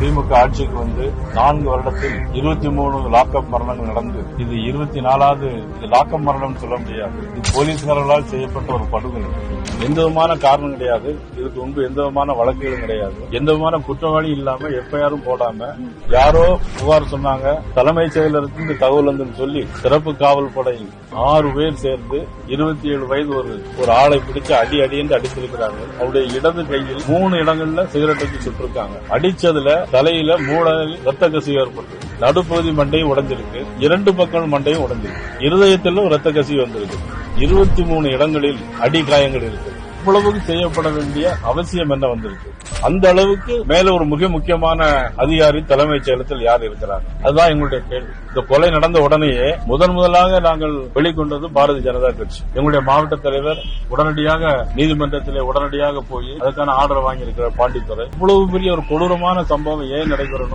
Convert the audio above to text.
திமுக ஆட்சிக்கு வந்து நான்கு வருடத்தில் இருபத்தி மூணு லாக்அப் மரணங்கள் நடந்து இது இருபத்தி நாலாவது இது லாக்அப் மரணம் சொல்ல முடியாது. இது போலீஸ்காரர்களால் செய்யப்பட்ட ஒரு படுகொலை. எந்த விதமான காரணம் கிடையாது. இதுக்கு முன்பு எந்த விதமான வழக்குகளும் கிடையாது. எந்த விதமான குற்றவாளி இல்லாம எஃப்ஐஆரும் போடாம யாரோ புகார் சொன்னாங்க. தலைமைச் செயலருக்கு தகவல் வந்து சொல்லி சிறப்பு காவல் படை ஆறு பேர் சேர்ந்து இருபத்தி ஏழு வயது ஒரு ஒரு ஆளை பிடிச்சு அடி அடி என்று அடித்திருக்கிறார்கள். அவருடைய இடது கையில் மூணு இடங்கள்ல சிகரெட் வச்சு சுட்டிருக்காங்க. அடிச்சதுல தலையில மூளையில் ரத்த கசிவு ஏற்பட்டு நடுப்பகுதி மண்டையும் உடஞ்சிருக்கு. இரண்டு பக்கம் மண்டையும் உடஞ்சிருக்கு. இருதயத்திலும் ரத்த கசிவு வந்திருக்கு இருபத்தி மூணு இடங்களில் அடி காயங்கள் இருக்கு. இவ்வளவுக்கு செய்யப்பட வேண்டிய அவசியம் என்ன வந்திருக்கு? அந்த அளவுக்கு மேல ஒரு மிக முக்கியமான அதிகாரி தலைமைச் செயலத்தில் யார் இருக்கிறார்? அதுதான் எங்களுடைய கேள்வி. இந்த கொலை நடந்த உடனேயே முதன் முதலாக நாங்கள் வெளிக்கொண்டது பாரதிய ஜனதா கட்சி. எங்களுடைய மாவட்ட தலைவர் உடனடியாக நீதிமன்றத்திலே உடனடியாக போய் அதுக்கான ஆர்டர் வாங்கியிருக்கிற பாண்டித்துறை. இவ்வளவு பெரிய ஒரு கொடூரமான சம்பவம் ஏன் நடைபெறணும்?